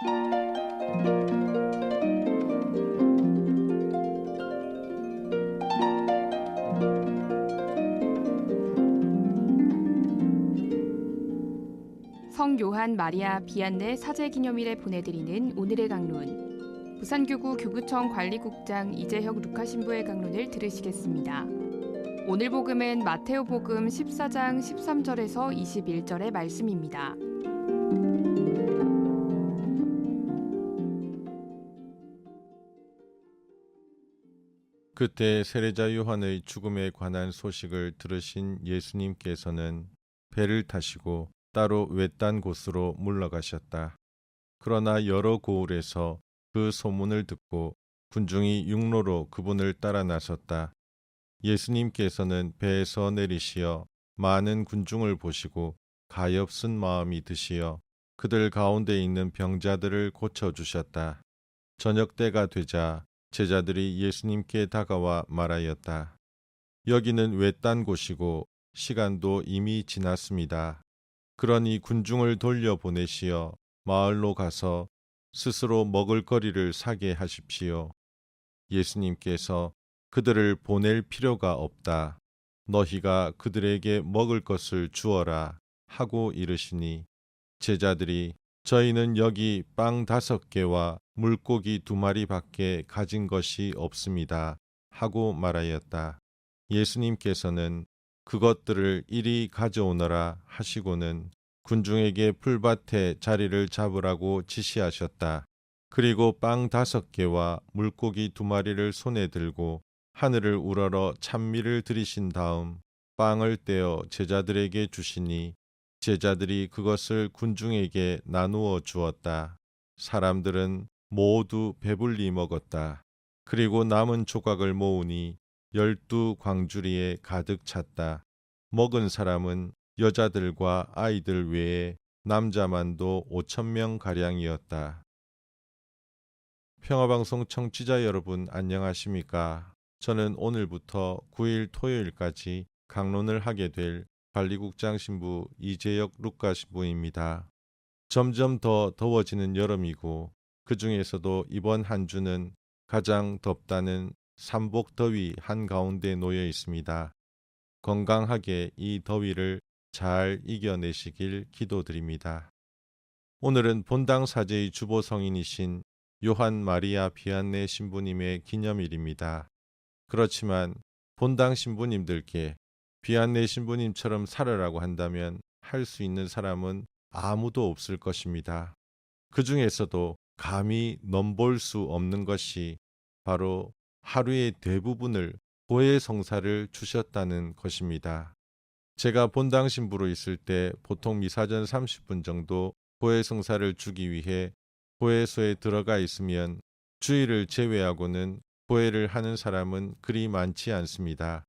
성 요한 마리아 비안네 사제 기념일에 보내드리는 오늘의 강론. 부산교구 교구청 관리국장 이재혁 루카 신부의 강론을 들으시겠습니다. 오늘 복음은 마테오 복음 14장 13절에서 21절의 말씀입니다. 그때 세례자 요한의 죽음에 관한 소식을 들으신 예수님께서는 배를 타시고 따로 외딴 곳으로 물러가셨다. 그러나 여러 고을에서 그 소문을 듣고 군중이 육로로 그분을 따라 나섰다. 예수님께서는 배에서 내리시어 많은 군중을 보시고 가엾은 마음이 드시어 그들 가운데 있는 병자들을 고쳐 주셨다. 저녁 때가 되자 제자들이 예수님께 다가와 말하였다. 여기는 외딴 곳이고 시간도 이미 지났습니다. 그러니 군중을 돌려 보내시어 마을로 가서 스스로 먹을 거리를 사게 하십시오. 예수님께서 그들을 보낼 필요가 없다. 너희가 그들에게 먹을 것을 주어라 하고 이르시니 제자들이 저희는 여기 빵 다섯 개와 물고기 두 마리 밖에 가진 것이 없습니다. 하고 말하였다. 예수님께서는 그것들을 이리 가져오너라 하시고는 군중에게 풀밭에 자리를 잡으라고 지시하셨다. 그리고 빵 다섯 개와 물고기 두 마리를 손에 들고 하늘을 우러러 찬미를 들이신 다음 빵을 떼어 제자들에게 주시니 제자들이 그것을 군중에게 나누어 주었다. 사람들은 모두 배불리 먹었다. 그리고 남은 조각을 모으니 열두 광주리에 가득 찼다. 먹은 사람은 여자들과 아이들 외에 남자만도 오천 명 가량이었다. 평화방송 청취자 여러분 안녕하십니까? 저는 오늘부터 9일 토요일까지 강론을 하게 될 관리국장 신부 이재혁 루카 신부입니다. 점점 더 더워지는 여름이고 그 중에서도 이번 한 주는 가장 덥다는 삼복 더위 한가운데 놓여 있습니다. 건강하게 이 더위를 잘 이겨내시길 기도드립니다. 오늘은 본당 사제의 주보 성인이신 요한 마리아 비안네 신부님의 기념일입니다. 그렇지만 본당 신부님들께 비안네 신부님처럼 살아라고 한다면 할 수 있는 사람은 아무도 없을 것입니다. 그 중에서도 감히 넘볼 수 없는 것이 바로 하루의 대부분을 고해 성사를 주셨다는 것입니다. 제가 본당 신부로 있을 때 보통 미사전 30분 정도 고해 성사를 주기 위해 고해소에 들어가 있으면 주일을 제외하고는 고해를 하는 사람은 그리 많지 않습니다.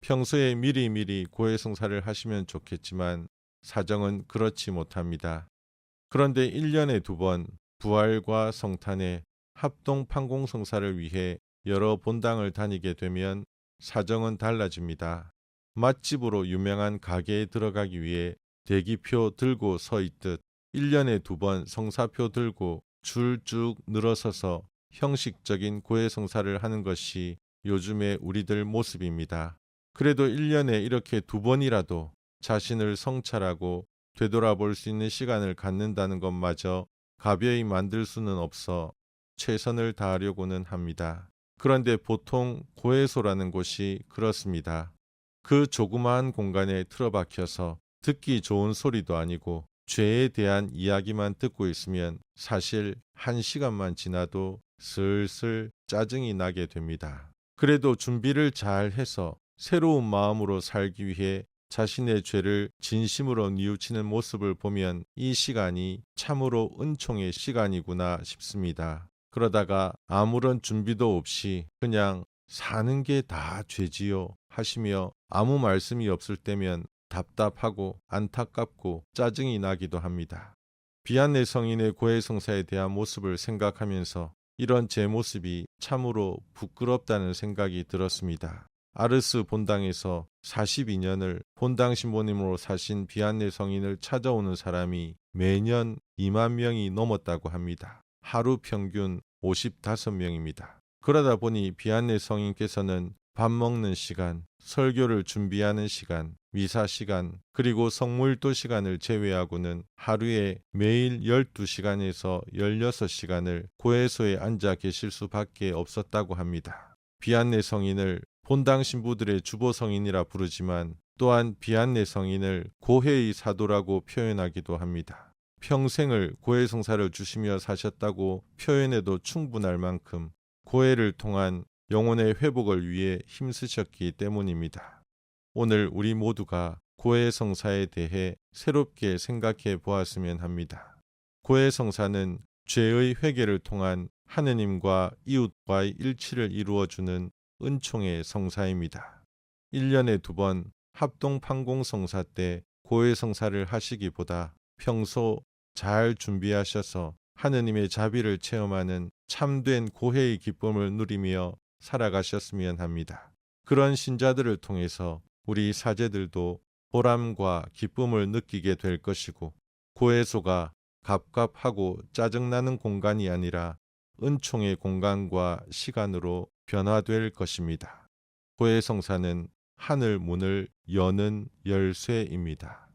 평소에 미리미리 고해 성사를 하시면 좋겠지만 사정은 그렇지 못합니다. 그런데 1년에 두 번 부활과 성탄의 합동 판공 성사를 위해 여러 본당을 다니게 되면 사정은 달라집니다. 맛집으로 유명한 가게에 들어가기 위해 대기표 들고 서 있듯 1년에 두 번 성사표 들고 줄 쭉 늘어서서 형식적인 고해 성사를 하는 것이 요즘의 우리들 모습입니다. 그래도 1년에 이렇게 두 번이라도 자신을 성찰하고 되돌아볼 수 있는 시간을 갖는다는 것마저 가벼이 만들 수는 없어 최선을 다하려고는 합니다. 그런데 보통 고해소라는 곳이 그렇습니다. 그 조그마한 공간에 틀어박혀서 듣기 좋은 소리도 아니고 죄에 대한 이야기만 듣고 있으면 사실 한 시간만 지나도 슬슬 짜증이 나게 됩니다. 그래도 준비를 잘 해서 새로운 마음으로 살기 위해 자신의 죄를 진심으로 뉘우치는 모습을 보면 이 시간이 참으로 은총의 시간이구나 싶습니다. 그러다가 아무런 준비도 없이 그냥 사는 게 다 죄지요 하시며 아무 말씀이 없을 때면 답답하고 안타깝고 짜증이 나기도 합니다. 비안내 성인의 고해 성사에 대한 모습을 생각하면서 이런 제 모습이 참으로 부끄럽다는 생각이 들었습니다. 아르스 본당에서 42년을 본당 신부님으로 사신 비안내 성인을 찾아오는 사람이 매년 2만 명이 넘었다고 합니다. 하루 평균 55명입니다. 그러다 보니 비안내 성인께서는 밥 먹는 시간, 설교를 준비하는 시간, 미사 시간, 그리고 성물도 시간을 제외하고는 하루에 매일 12시간에서 16시간을 고해소에 앉아 계실 수밖에 없었다고 합니다. 비안내 성인을 본당 신부들의 주보 성인이라 부르지만 또한 비안내 성인을 고해의 사도라고 표현하기도 합니다. 평생을 고해 성사를 주시며 사셨다고 표현해도 충분할 만큼 고해를 통한 영혼의 회복을 위해 힘쓰셨기 때문입니다. 오늘 우리 모두가 고해 성사에 대해 새롭게 생각해 보았으면 합니다. 고해 성사는 죄의 회개를 통한 하느님과 이웃과의 일치를 이루어주는 은총의 성사입니다. 1년에 두 번 합동 판공 성사 때 고해 성사를 하시기보다 평소 잘 준비하셔서 하느님의 자비를 체험하는 참된 고해의 기쁨을 누리며 살아가셨으면 합니다. 그런 신자들을 통해서 우리 사제들도 보람과 기쁨을 느끼게 될 것이고 고해소가 갑갑하고 짜증나는 공간이 아니라 은총의 공간과 시간으로 변화될 것입니다. 고해성사는 하늘 문을 여는 열쇠입니다.